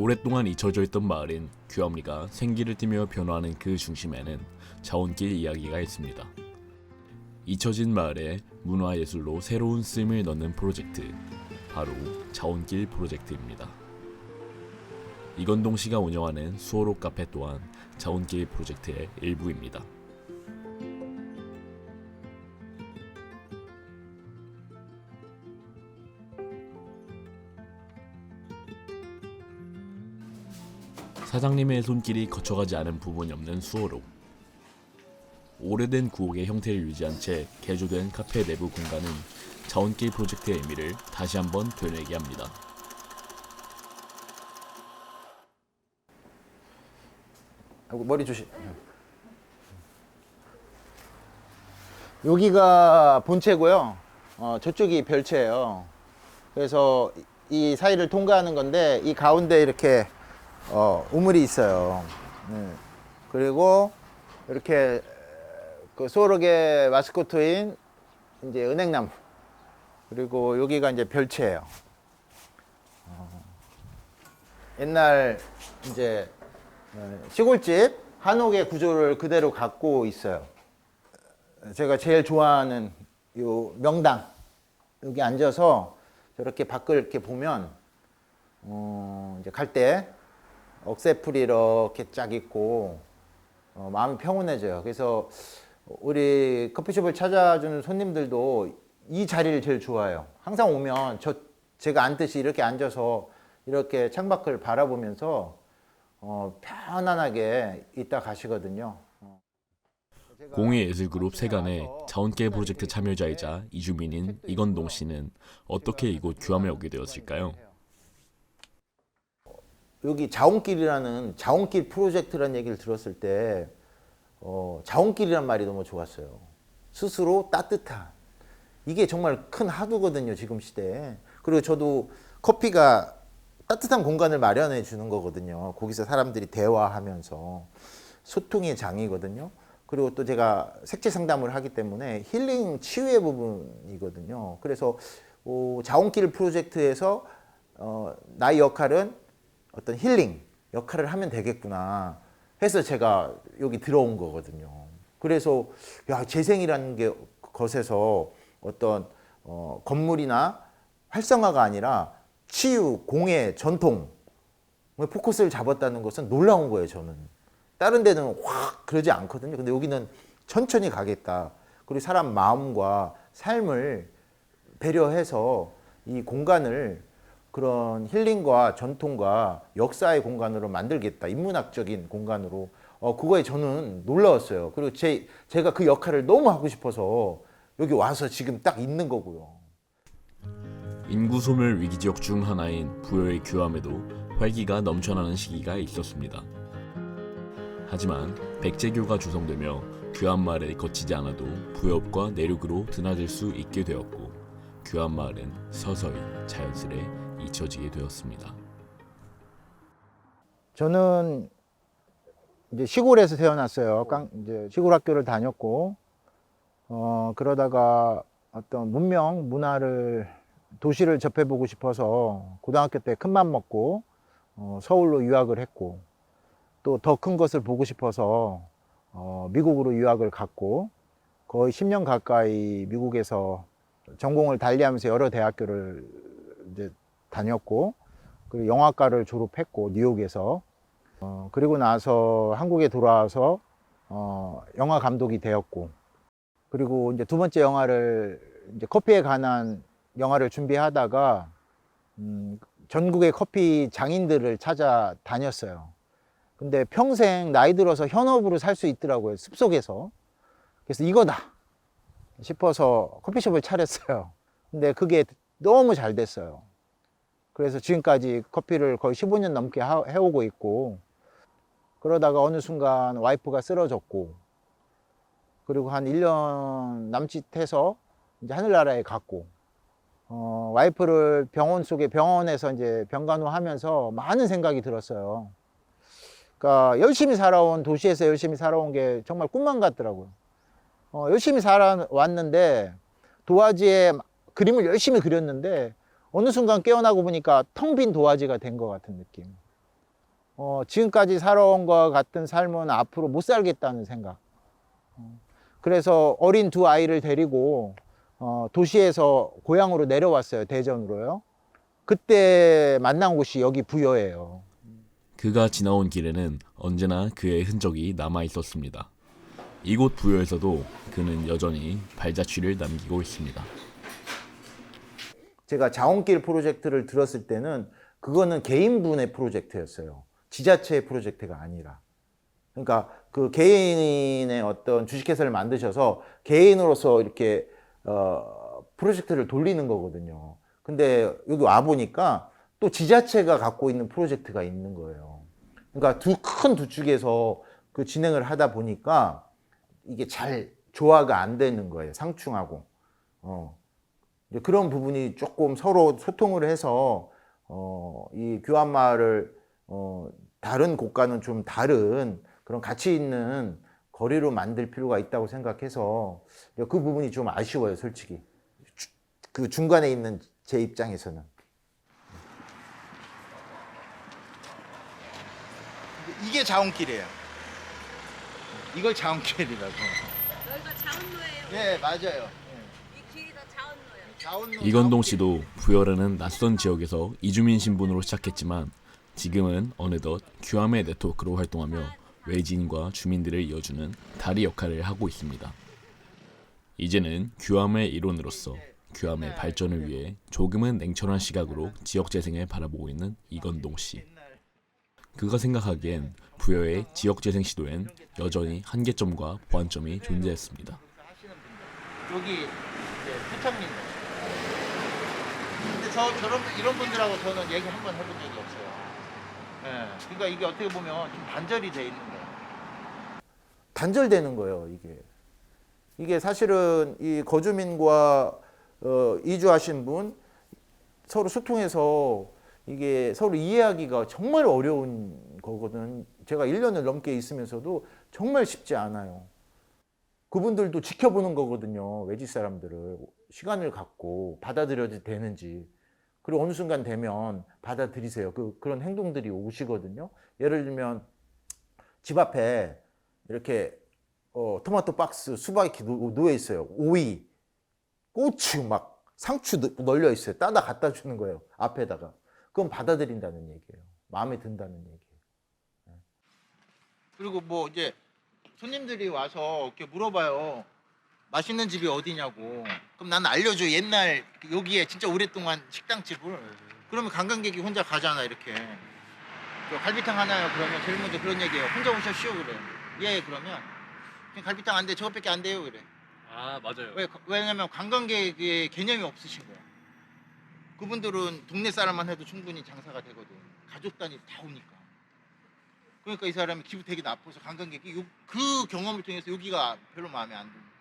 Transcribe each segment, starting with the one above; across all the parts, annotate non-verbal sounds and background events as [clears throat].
오랫동안 잊혀져 있던 마을인 귀암리가 생기를 띠며 변화하는 그 중심에는 자원길 이야기가 있습니다. 잊혀진 마을에 문화예술로 새로운 쓰임을 넣는 프로젝트, 바로 자원길 프로젝트입니다. 이건동 씨가 운영하는 수호로 카페 또한 자원길 프로젝트의 일부입니다. 사장님의 손길이 거쳐가지 않은 부분이 없는 수호로 오래된 구옥의 형태를 유지한 채 개조된 카페 내부 공간은 자원길 프로젝트의 의미를 다시 한번 되뇌게 합니다. 아이고, 머리 조심. 여기가 본체고요. 어, 저쪽이 별채예요. 그래서 이 사이를 통과하는 건데 이 가운데 이렇게 어, 우물이 있어요. 네. 그리고 이렇게 그 소록의 마스코트인 이제 은행나무. 그리고 여기가 이제 별채예요. 어, 옛날 이제 어, 시골집 한옥의 구조를 그대로 갖고 있어요. 제가 제일 좋아하는 요 명당 여기 앉아서 저렇게 밖을 이렇게 보면 어, 이제 갈 때 억새풀이 이렇게 쫙 있고 어, 마음이 평온해져요. 그래서 우리 커피숍을 찾아주는 손님들도 이 자리를 제일 좋아해요. 항상 오면 저 제가 앉듯이 이렇게 앉아서 이렇게 창밖을 바라보면서 어, 편안하게 있다 가시거든요. 어. 공예 예술그룹 세간의 자원길 프로젝트 참여자이자 이주민인 이건동 씨는 어떻게 이곳 규암에 오게 되었을까요? 여기 자원길이라는 자원길 프로젝트라는 얘기를 들었을 때 어, 자원길이란 말이 너무 좋았어요. 스스로 따뜻한 이게 정말 큰 하도거든요 지금 시대에. 그리고 저도 커피가 따뜻한 공간을 마련해 주는 거거든요. 거기서 사람들이 대화하면서 소통의 장이거든요. 그리고 또 제가 색채 상담을 하기 때문에 힐링 치유의 부분이거든요. 그래서 어, 자원길 프로젝트에서 어, 나의 역할은 어떤 힐링 역할을 하면 되겠구나 해서 제가 여기 들어온 거거든요. 그래서 야 재생이라는 게 것에서 어떤 어, 건물이나 활성화가 아니라 치유, 공예, 전통 포커스를 잡았다는 것은 놀라운 거예요. 저는 다른 데는 확 그러지 않거든요. 근데 여기는 천천히 가겠다. 그리고 사람 마음과 삶을 배려해서 이 공간을 그런 힐링과 전통과 역사의 공간으로 만들겠다. 인문학적인 공간으로. 어, 그거에 저는 놀라웠어요. 그리고 제, 제가 그 역할을 너무 하고 싶어서 여기 와서 지금 딱 있는 거고요. 인구 소멸 위기 지역 중 하나인 부여의 규암에도 활기가 넘쳐나는 시기가 있었습니다. 하지만 백제교가 조성되며 규암 마을에 거치지 않아도 부엽과 내륙으로 드나들 수 있게 되었고 규암 마을은 서서히 자연스레 잊혀지게 되었습니다. 저는 이제 시골에서 태어났어요. 깡, 이제 시골 학교를 다녔고, 어, 그러다가 어떤 문명, 문화를, 도시를 접해보고 싶어서 고등학교 때 큰맘 먹고, 어, 서울로 유학을 했고, 또 더 큰 것을 보고 싶어서, 어, 미국으로 유학을 갔고, 거의 10년 가까이 미국에서 전공을 달리하면서 여러 대학교를 이제 다녔고, 그리고 영화과를 졸업했고, 뉴욕에서. 어, 그리고 나서 한국에 돌아와서 어, 영화 감독이 되었고 그리고 이제 두 번째 영화를 이제 커피에 관한 영화를 준비하다가 음, 전국의 커피 장인들을 찾아 다녔어요. 근데 평생 나이 들어서 현업으로 살 수 있더라고요. 숲속에서. 그래서 이거다 싶어서 커피숍을 차렸어요. 근데 그게 너무 잘 됐어요. 그래서 지금까지 커피를 거의 15년 넘게 하- 해오고 있고 그러다가 어느 순간 와이프가 쓰러졌고 그리고 한 1년 남짓 해서 이제 하늘나라에 갔고 어, 와이프를 병원 속에 병원에서 이제 병간호 하면서 많은 생각이 들었어요. 그러니까 열심히 살아온 도시에서 열심히 살아온 게 정말 꿈만 같더라고요. 어, 열심히 살아왔는데 도화지에 그림을 열심히 그렸는데 어느 순간 깨어나고 보니까 텅 빈 도화지가 된 것 같은 느낌. 어, 지금까지 살아온 것 같은 삶은 앞으로 못 살겠다는 생각. 어, 그래서 어린 두 아이를 데리고 어, 도시에서 고향으로 내려왔어요. 대전으로요. 그때 만난 곳이 여기 부여예요. 그가 지나온 길에는 언제나 그의 흔적이 남아 있었습니다. 이곳 부여에서도 그는 여전히 발자취를 남기고 있습니다. 제가 자원길 프로젝트를 들었을 때는 그거는 개인분의 프로젝트였어요. 지자체의 프로젝트가 아니라. 그러니까 그 개인의 어떤 주식회사를 만드셔서 개인으로서 이렇게 어, 프로젝트를 돌리는 거거든요. 근데 여기 와 보니까 또 지자체가 갖고 있는 프로젝트가 있는 거예요. 그러니까 두 큰두 축에서 그 진행을 하다 보니까 이게 잘 조화가 안 되는 거예요. 상충하고. 어. 이제 그런 부분이 조금 서로 소통을 해서 어, 이 교환 마을을 어, 다른 곳과는 좀 다른 그런 가치 있는 거리로 만들 필요가 있다고 생각해서 그 부분이 좀 아쉬워요, 솔직히. 주- 그 중간에 있는 제 입장에서는. 이게 자원길이에요. 이걸 자원길이라고. 여기가 자원로예요. 예, 맞아요. 이 길이 다 자원로예요. 자원로. 이건동 씨도 부여라는 낯선 지역에서 이주민 신분으로 시작했지만 지금은 어느덧 규암의 네트워크로 활동하며 외지인과 주민들을 이어주는 다리 역할을 하고 있습니다. 이제는 규암의 일원으로서 규암의 발전을 위해 조금은 냉철한 시각으로 지역 재생을 바라보고 있는 이건동 씨. 그가 생각하기엔 부여의 지역 재생 시도엔 여전히 한계점과 보완점이 존재했습니다. 여기 이제 표창님. 근데 저 저런 분- 이런 분들하고 저는 얘기 한 번 해본 적이 없어요. 예. 그러니까 이게 어떻게 보면 좀 단절이 돼 있는 거예요. 단절되는 거예요, 이게. 이게 사실은 이 거주민과 어, 이주하신 분 서로 소통해서 이게 서로 이해하기가 정말 어려운 거거든. 제가 1년을 넘게 있으면서도 정말 쉽지 않아요. 그분들도 지켜보는 거거든요. 외지 사람들을 시간을 갖고 받아들여도 되는지. 그리고 어느 순간 되면 받아들이세요. 그 그런 행동들이 오시거든요. 예를 들면 집 앞에 이렇게 어, 토마토 박스 수박이 놓여 있어요. 오이, 고추 막 상추 널- 널려 있어요. 따다 갖다 주는 거예요. 앞에다가. 그건 받아들인다는 얘기예요. 마음에 든다는 얘기예요. 그리고 뭐 이제 손님들이 와서 이렇게 물어봐요. 맛있는 집이 어디냐고. 그럼 난 알려줘. 옛날 여기에 진짜 오랫동안 식당집을. 그러면 관광객이 혼자 가잖아 이렇게. 저 갈비탕 하나요? 그러면 제일 먼저 그런 얘기해요. 혼자 오셨시오 그래. 예 그러면 그냥 갈비탕 안 돼. 저것밖에 안 돼요 그래. 아 맞아요. 왜 왜냐면 관광객의 개념이 없으신 거야. 그분들은 동네 사람만 해도 충분히 장사가 되거든. 가족 단위 다 오니까. 그러니까 이 사람이 기분 되게 나빠서 관광객이 요, 그 경험을 통해서 여기가 별로 마음에 안 든다.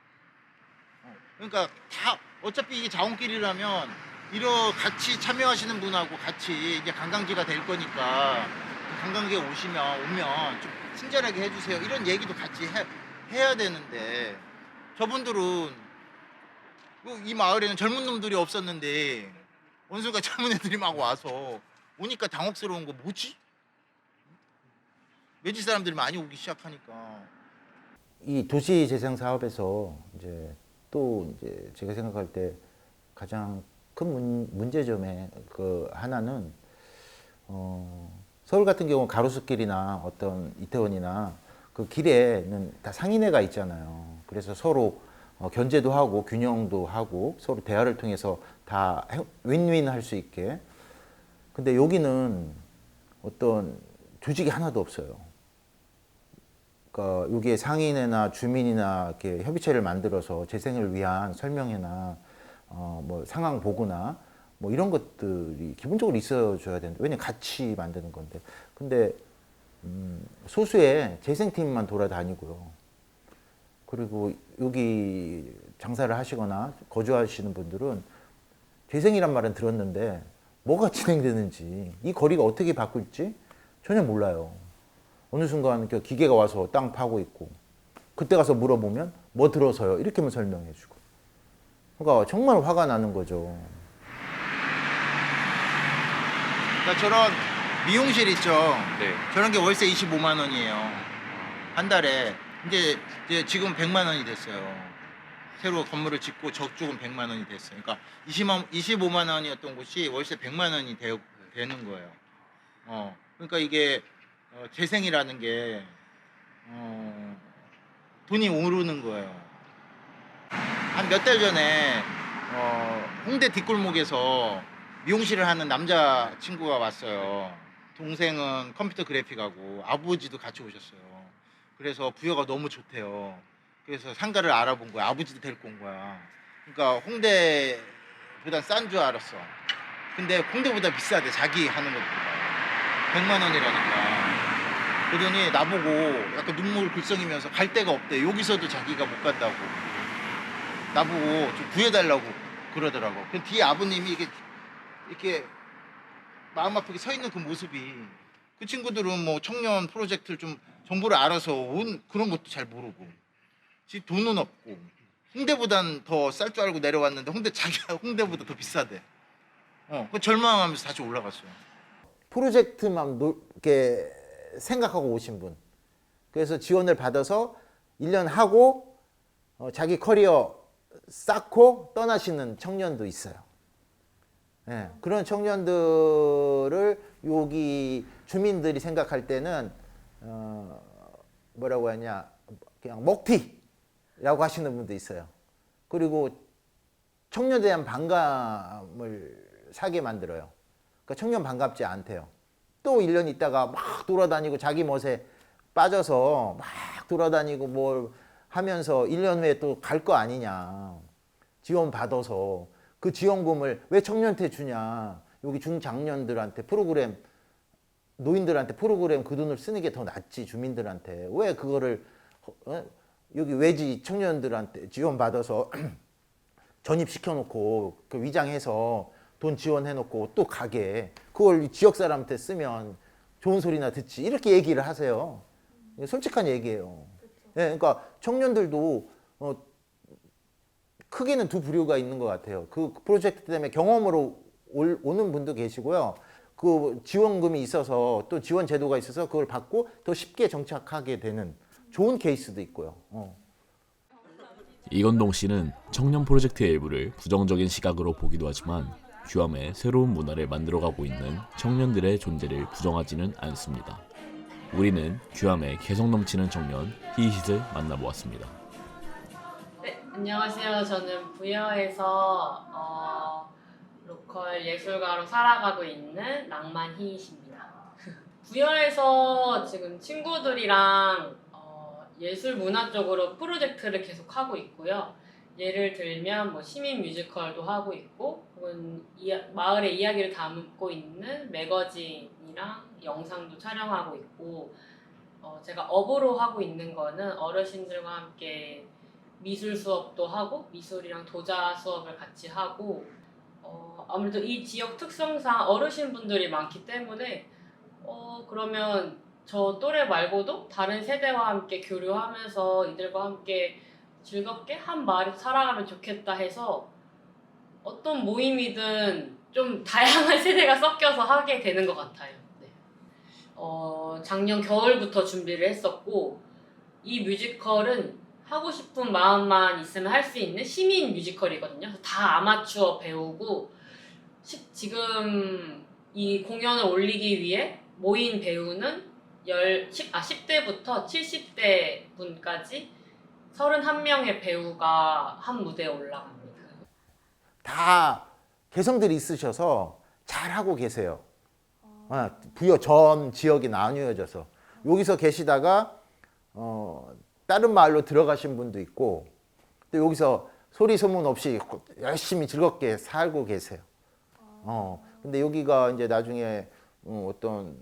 어, 그러니까 다 어차피 이게 자원길이라면 이러 같이 참여하시는 분하고 같이 이제 관광지가 될 거니까 그 관광객 오시면 오면 좀 친절하게 해주세요. 이런 얘기도 같이 해, 해야 되는데 저분들은 뭐이 마을에는 젊은 놈들이 없었는데 어느 순간 [laughs] 젊은 애들이 막 와서 오니까 당혹스러운 거 뭐지? 외지 사람들이 많이 오기 시작하니까 이 도시 재생 사업에서 이제 또 이제 제가 생각할 때 가장 큰 문, 문제점의 그 하나는 어, 서울 같은 경우 가로수길이나 어떤 이태원이나 그 길에는 다 상인회가 있잖아요. 그래서 서로 어, 견제도 하고 균형도 하고 서로 대화를 통해서 다 해- 윈윈 할 수 있게. 근데 여기는 어떤 조직이 하나도 없어요. 그러니까 여기에 상인회나 주민이나 이렇게 협의체를 만들어서 재생을 위한 설명회나 어, 뭐 상황 보고나 뭐 이런 것들이 기본적으로 있어줘야 되는데 왜냐 면 같이 만드는 건데 근데 음, 소수의 재생팀만 돌아다니고요. 그리고 여기 장사를 하시거나 거주하시는 분들은 재생이란 말은 들었는데 뭐가 [laughs] 진행되는지 이 거리가 어떻게 바꿀지 전혀 몰라요. 어느 순간 그 기계가 와서 땅 파고 있고 그때 가서 물어보면 뭐 들어서요 이렇게만 설명해 주고 그러니까 정말 화가 나는 거죠 그러니까 저런 미용실 있죠. 네. 저런 게 월세 25만 원이에요. 한 달에. 이제, 이제 지금 100만 원이 됐어요. 새로 건물을 짓고 저쪽은 100만 원이 됐어요. 그러니까 20만, 25만 원이었던 곳이 월세 100만 원이 되, 되는 거예요. 어, 그러니까 이게 어, 재생이라는 게 어, 돈이 오르는 거예요. 한 몇 달 전에 어, 홍대 뒷골목에서 미용실을 하는 남자 친구가 왔어요. 동생은 컴퓨터 그래픽하고 아버지도 같이 오셨어요. 그래서 부여가 너무 좋대요. 그래서 상가를 알아본 거야. 아버지도 데리고 온 거야. 그러니까 홍대보다 싼줄 알았어. 근데 홍대보다 비싸대. 자기 하는 것보다. 100만 원이라니까. 그러더니 나보고 약간 눈물 글썽이면서 갈 데가 없대. 여기서도 자기가 못 간다고. 나보고 좀 구해달라고 그러더라고. 그 뒤에 아버님이 이렇게 이렇게 마음 아프게 서 있는 그 모습이 그 친구들은 뭐 청년 프로젝트를 좀 정보를 알아서 온 그런 것도 잘 모르고 지 돈은 없고 홍대보단 더 쌀 줄 알고 내려왔는데 홍대 자기가 [laughs] 홍대보다 더 비싸대. 어, 그 절망하면서 다시 올라갔어요. 프로젝트만 노- 이렇게 생각하고 오신 분. 그래서 지원을 받아서 1년 하고 어, 자기 커리어 쌓고 떠나시는 청년도 있어요. 예, 그런 청년들을 여기 주민들이 생각할 때는 어, 뭐라고 하냐 그냥 먹튀라고 하시는 분도 있어요. 그리고 청년에 대한 반감을 사게 만들어요. 그러니까 청년 반갑지 않대요. 또 1년 있다가 막 돌아다니고 자기 멋에 빠져서 막 돌아다니고 뭘 하면서 1년 후에 또 갈 거 아니냐. 지원 받아서 그 지원금을 왜 청년한테 주냐. 여기 중장년들한테 프로그램 노인들한테 프로그램 그 돈을 쓰는 게 더 낫지 주민들한테 왜 그거를 어? 여기 외지 청년들한테 지원 받아서 [clears throat] 전입시켜 놓고 그 위장해서 돈 지원해 놓고 또 가게 그걸 이 지역 사람한테 쓰면 좋은 소리나 듣지 이렇게 얘기를 하세요. 솔직한 얘기예요. 예, 그러니까 청년들도 어, 크게는 두 부류가 있는 것 같아요. 그 프로젝트 때문에 경험으로 올- 오는 분도 계시고요. 그 지원금이 있어서 또 지원 제도가 있어서 그걸 받고 더 쉽게 정착하게 되는 좋은 케이스도 있고요. 어. 이건동 씨는 청년 프로젝트의 일부를 부정적인 시각으로 보기도 하지만 규암의 새로운 문화를 만들어가고 있는 청년들의 존재를 부정하지는 않습니다. 우리는 규암의 개성 넘치는 청년 히힛을 만나보았습니다. 네, 안녕하세요. 저는 부여에서 어, 로컬 예술가로 살아가고 있는 낭만 희이십니다. [laughs] 부여에서 지금 친구들이랑 어, 예술 문화 쪽으로 프로젝트를 계속 하고 있고요. 예를 들면 뭐 시민 뮤지컬도 하고 있고 혹은 이야- 마을의 이야기를 담고 있는 매거진이랑 영상도 촬영하고 있고 어, 제가 업으로 하고 있는 거는 어르신들과 함께 미술 수업도 하고 미술이랑 도자 수업을 같이 하고 어, 아무래도 이 지역 특성상 어르신 분들이 많기 때문에 어, 그러면 저 또래 말고도 다른 세대와 함께 교류하면서 이들과 함께 즐겁게 한 마을에서 살아가면 좋겠다 해서 어떤 모임이든 좀 다양한 [laughs] 세대가 섞여서 하게 되는 것 같아요. 네. 어, 작년 겨울부터 준비를 했었고 이 뮤지컬은 하고 싶은 마음만 있으면 할 수 있는 시민 뮤지컬이거든요. 다 아마추어 배우고 시- 지금 이 공연을 올리기 위해 모인 배우는 열, 10, 아, 10대부터 70대 분까지 31명의 배우가 한 무대에 올라갑니다. 다 개성들이 있으셔서 잘하고 계세요. 아, 부여 전 지역이 나뉘어져서 여기서 계시다가 어, 다른 마을로 들어가신 분도 있고 또 여기서 소리 소문 없이 열심히 즐겁게 살고 계세요. 어, 근데 여기가 이제 나중에 어, 어떤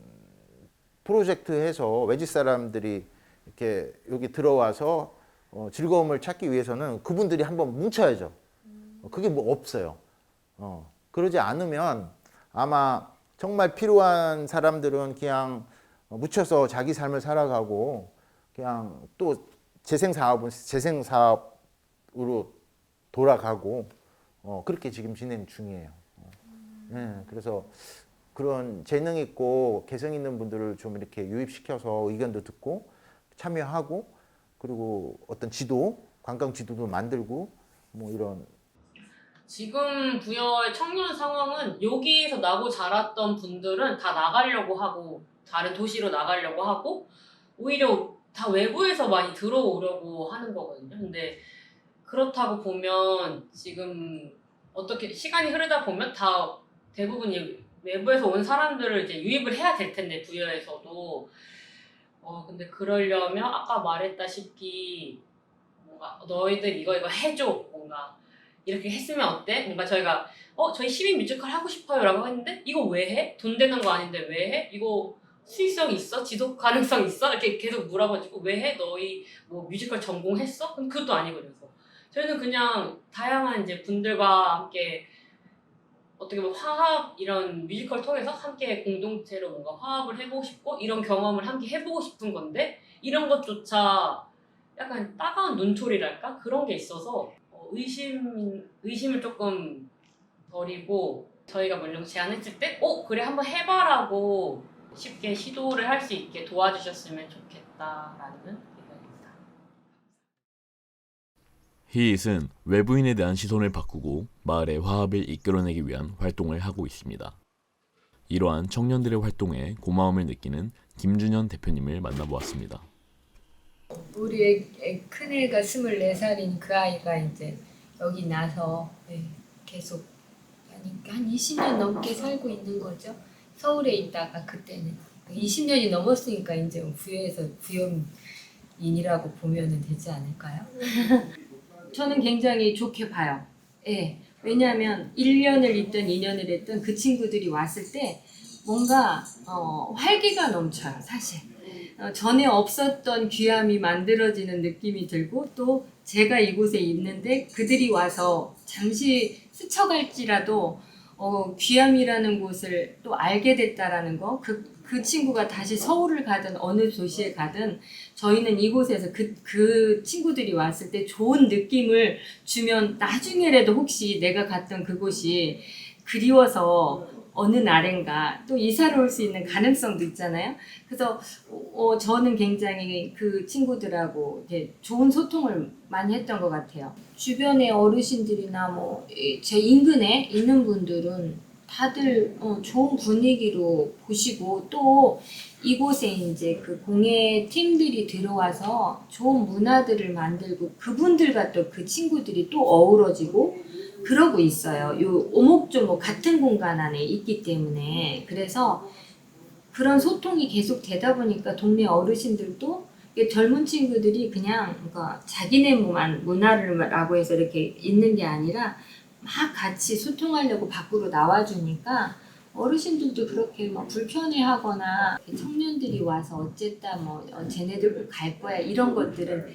프로젝트 해서 외지 사람들이 이렇게 여기 들어와서 어, 즐거움을 찾기 위해서는 그분들이 한번 뭉쳐야죠. 어, 그게 뭐 없어요. 어, 그러지 않으면 아마 정말 필요한 사람들은 그냥 어, 묻혀서 자기 삶을 살아가고 그냥 또 재생 사업은 재생 사업으로 돌아가고 어, 그렇게 지금 진행 중이에요. 어. 예, 그래서 그런 재능 있고 개성 있는 분들을 좀 이렇게 유입시켜서 의견도 듣고 참여하고 그리고 어떤 지도 관광 지도도 만들고 뭐 이런 지금 부여의 청년 상황은 여기에서 나고 자랐던 분들은 다 나가려고 하고 다른 도시로 나가려고 하고 오히려 다 외부에서 많이 들어오려고 하는 거거든요. 근데 그렇다고 보면 지금 어떻게 시간이 흐르다 보면 다 대부분이 외부에서 온 사람들을 이제 유입을 해야 될 텐데 부여에서도 어 근데 그러려면 아까 말했다시피 뭔가 너희들 이거 이거 해줘 뭔가 이렇게 했으면 어때? 뭔가 저희가 어 저희 시민 뮤지컬 하고 싶어요라고 했는데 이거 왜 해? 돈 되는 거 아닌데 왜 해? 이거 수익성 있어? 지속 가능성 있어? 이렇게 계속 물어가지고 왜 해? 너희 뭐 뮤지컬 전공했어? 그럼 그것도 아니거든요. 저희는 그냥 다양한 이제 분들과 함께 어떻게 보면 화합 이런 뮤지컬 통해서 함께 공동체로 뭔가 화합을 해보고 싶고 이런 경험을 함께 해보고 싶은 건데 이런 것조차 약간 따가운 눈초리랄까 그런 게 있어서 어, 의심 의심을 조금 버리고 저희가 물론 제안했을 때, 어 그래 한번 해봐라고 쉽게 시도를 할 수 있게 도와주셨으면 좋겠다라는 의견입니다. 히잇은 외부인에 대한 시선을 바꾸고 마을의 화합을 이끌어내기 위한 활동을 하고 있습니다. 이러한 청년들의 활동에 고마움을 느끼는 김준현 대표님을 만나보았습니다. 우리 애, 애, 큰애가 24살인 그 아이가 이제 여기 나서 네, 계속 아니, 한 20년 넘게 살고 있는 거죠. 서울에 있다가 그때는 20년이 넘었으니까 이제 부여에서 부여인이라고 보면 되지 않을까요? [laughs] 저는 굉장히 좋게 봐요. 예. 왜냐하면 1년을 있든 2년을 했든 그 친구들이 왔을 때 뭔가 어, 활기가 넘쳐요, 사실. 어, 전에 없었던 귀함이 만들어지는 느낌이 들고 또 제가 이곳에 있는데 그들이 와서 잠시 스쳐갈지라도 어, 귀함이라는 곳을 또 알게 됐다라는 거, 그, 그 친구가 다시 서울을 가든 어느 도시에 가든 저희는 이곳에서 그, 그 친구들이 왔을 때 좋은 느낌을 주면 나중에라도 혹시 내가 갔던 그곳이 그리워서 어느 날엔가 또 이사를 올 수 있는 가능성도 있잖아요. 그래서 어, 저는 굉장히 그 친구들하고 좋은 소통을 많이 했던 것 같아요. 주변의 어르신들이나 뭐 제 인근에 있는 분들은 다들 어, 좋은 분위기로 보시고 또 이곳에 이제 그 공예 팀들이 들어와서 좋은 문화들을 만들고 그분들과 또 그 친구들이 또 어우러지고 그러고 있어요. 요 오목조목 같은 공간 안에 있기 때문에. 그래서 그런 소통이 계속 되다 보니까 동네 어르신들도 젊은 친구들이 그냥 그러니까 자기네만 문화를라고 해서 이렇게 있는 게 아니라 막 같이 소통하려고 밖으로 나와주니까 어르신들도 그렇게 막 불편해하거나 청년들이 와서 어쨌다 뭐 어, 쟤네들 꼭갈 거야 이런 것들은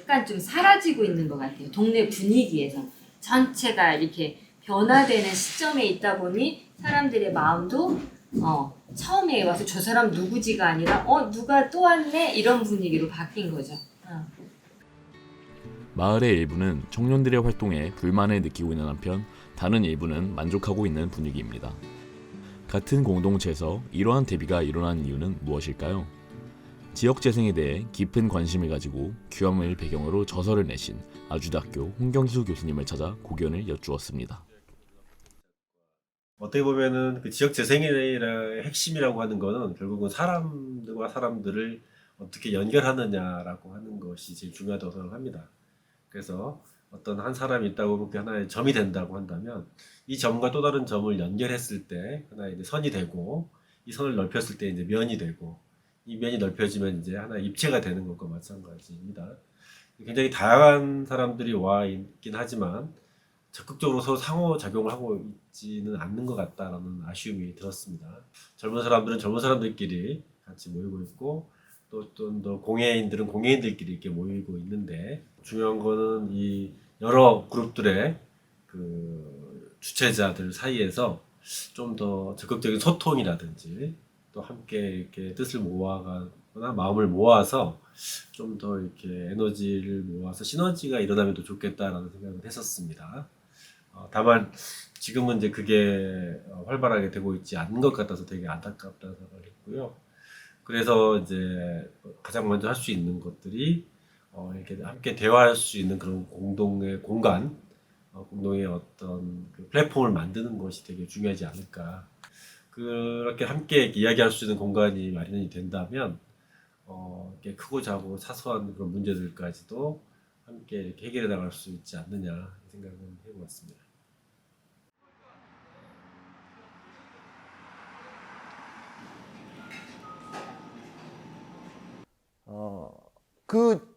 약간 좀 사라지고 있는 것 같아요. 동네 분위기에서 전체가 이렇게 변화되는 시점에 있다 보니 사람들의 마음도 어 처음에 와서 저 사람 누구지가 아니라 어 누가 또 왔네 이런 분위기로 바뀐 거죠. 어. 마을의 일부는 청년들의 활동에 불만을 느끼고 있는 한편 다른 일부는 만족하고 있는 분위기입니다. 같은 공동체에서 이러한 대비가 일어난 이유는 무엇일까요? 지역 재생에 대해 깊은 관심을 가지고 규함을 배경으로 저서를 내신 아주대학교 홍경수 교수님을 찾아 고견을 여쭈었습니다. 어떻게 보면은 그 지역 재생의 핵심이라고 하는 거는 결국은 사람들과 사람들을 어떻게 연결하느냐라고 하는 것이 제일 중요하다고 생각합니다. 그래서 어떤 한 사람이 있다고 그게 하나의 점이 된다고 한다면 이 점과 또 다른 점을 연결했을 때 하나의 선이 되고 이 선을 넓혔을 때 이제 면이 되고 이 면이 넓혀지면 이제 하나의 입체가 되는 것과 마찬가지입니다. 굉장히 다양한 사람들이 와 있긴 하지만 적극적으로 서로 상호작용을 하고 있지는 않는 것 같다라는 아쉬움이 들었습니다. 젊은 사람들은 젊은 사람들끼리 같이 모이고 있고 또좀더 공예인들은 공예인들끼리 이렇게 모이고 있는데 중요한 거는 이 여러 그룹들의 그 주체자들 사이에서 좀 더 적극적인 소통이라든지 또 함께 이렇게 뜻을 모아가 거나 마음을 모아서 좀 더 이렇게 에너지를 모아서 시너지가 일어나면 더 좋겠다라는 생각을 했었습니다. 어, 다만 지금은 이제 그게 어, 활발하게 되고 있지 않는 것 같아서 되게 안타깝다는 생각을 했고요. 그래서 이제 가장 먼저 할 수 있는 것들이 어, 이렇게 함께 대화할 수 있는 그런 공동의 공간, 어, 공동의 어떤 그 플랫폼을 만드는 것이 되게 중요하지 않을까. 그렇게 함께 이야기할 수 있는 공간이 마련이 된다면 어, 이렇게 크고 작고 사소한 그런 문제들까지도 함께 이렇게 해결해 나갈 수 있지 않느냐 이 생각은 해보았습니다. 어, 그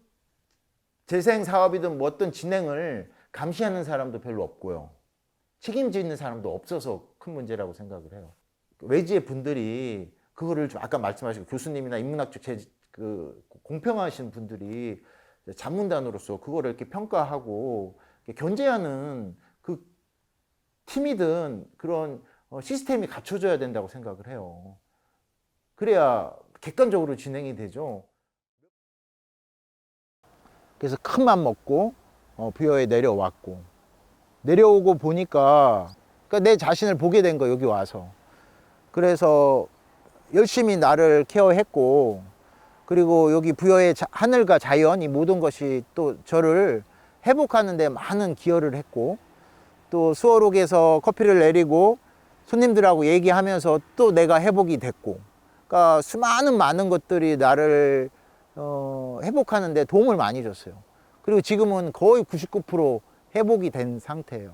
재생 사업이든 뭐 어떤 진행을 감시하는 사람도 별로 없고요. 책임지는 사람도 없어서 큰 문제라고 생각을 해요. 외지의 분들이 그거를 좀 아까 말씀하신 교수님이나 인문학적 제, 그 공평하신 분들이 자문단으로서 그거를 이렇게 평가하고 견제하는 그 팀이든 그런 어, 시스템이 갖춰져야 된다고 생각을 해요. 그래야 객관적으로 진행이 되죠. 그래서 큰 맘 먹고 어, 부여에 내려왔고 내려오고 보니까 그러니까 내 자신을 보게 된 거 여기 와서 그래서 열심히 나를 케어했고 그리고 여기 부여의 자- 하늘과 자연 이 모든 것이 또 저를 회복하는 데 많은 기여를 했고 또 수어록에서 커피를 내리고 손님들하고 얘기하면서 또 내가 회복이 됐고 그러니까 수많은 많은 것들이 나를 어, 회복하는 데 도움을 많이 줬어요. 그리고 지금은 거의 99% 회복이 된 상태예요.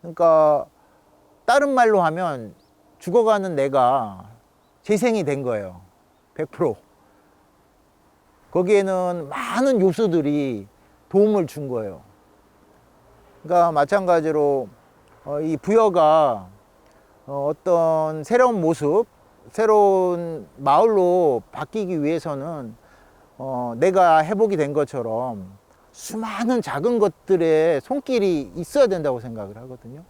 그러니까 다른 말로 하면 죽어가는 내가 재생이 된 거예요. 100%. 거기에는 많은 요소들이 도움을 준 거예요. 그러니까 마찬가지로 어, 이 부여가 어, 어떤 새로운 모습, 새로운 마을로 바뀌기 위해서는 어, 내가 회복이 된 것처럼 수많은 작은 것들의 손길이 있어야 된다고 생각을 하거든요.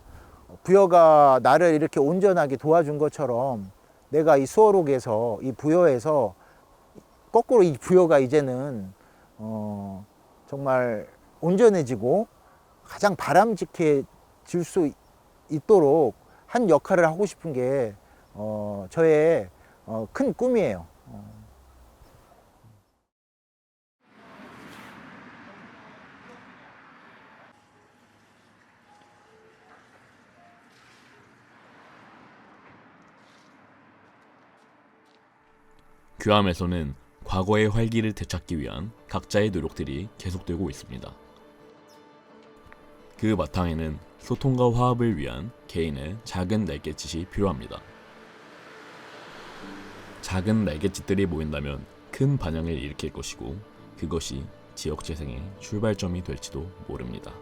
부여가 나를 이렇게 온전하게 도와준 것처럼 내가 이 수어록에서 이 부여에서 거꾸로 이 부여가 이제는 어, 정말 온전해지고 가장 바람직해질 수 있도록 한 역할을 하고 싶은 게 어, 저의 어, 큰 꿈이에요. 어. 규암에서는 과거의 활기를 되찾기 위한 각자의 노력들이 계속되고 있습니다. 그 바탕에는 소통과 화합을 위한 개인의 작은 날갯짓이 필요합니다. 작은 날갯짓들이 모인다면 큰 반향을 일으킬 것이고 그것이 지역 재생의 출발점이 될지도 모릅니다.